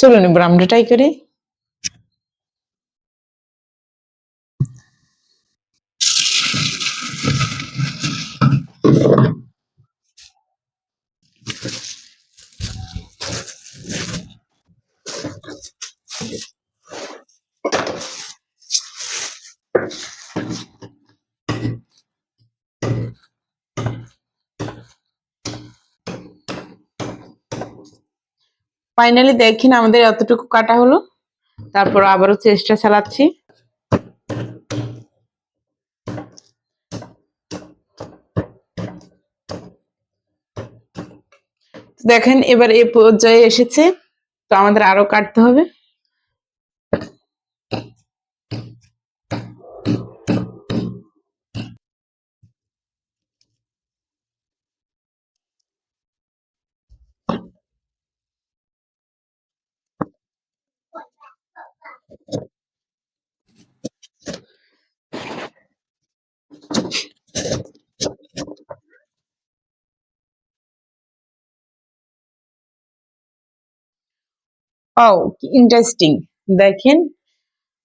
চলুন এবার আমরা ট্রাই করি। ফাইনালি দেখেন আমাদের এতটুকু কাটা হলো। তারপর আবারও চেষ্টা চালাচ্ছি। দেখেন, এবার এ পর্যায়ে এসেছে। তো আমাদের আরও কাটতে হবে। ও ইন্টারেস্টিং দেখেন,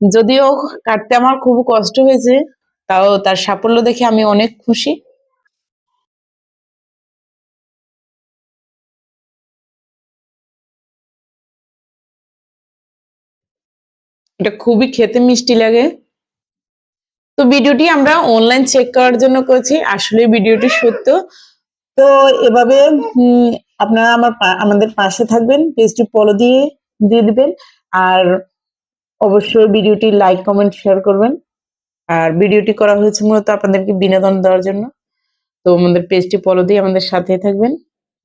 যদিও কাটতে আমার খুব কষ্ট হয়েছে, তাও তার সাফল্য দেখে আমি অনেক খুশি। এটা খুবই খেতে মিষ্টি লাগে। তো ভিডিওটি আমরা অনলাইন চেক করার জন্য করেছি আসলে ভিডিওটি সত্য। তো এভাবে আপনারা আমার আমাদের পাশে থাকবেন পেজটি ফলো দিয়ে। দিয়ে দিবেন। আর অবশ্যই ভিডিওটি লাইক কমেন্ট শেয়ার করবেন। আর ভিডিওটি করা হয়েছে মূলত আপনাদেরকে বিনোদন দেওয়ার জন্য। তো আমাদের পেজটি পলো দিয়ে আমাদের সাথে থাকবেন।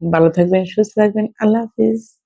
ভালো থাকবেন, সুস্থ থাকবেন। আল্লাহ হাফিজ।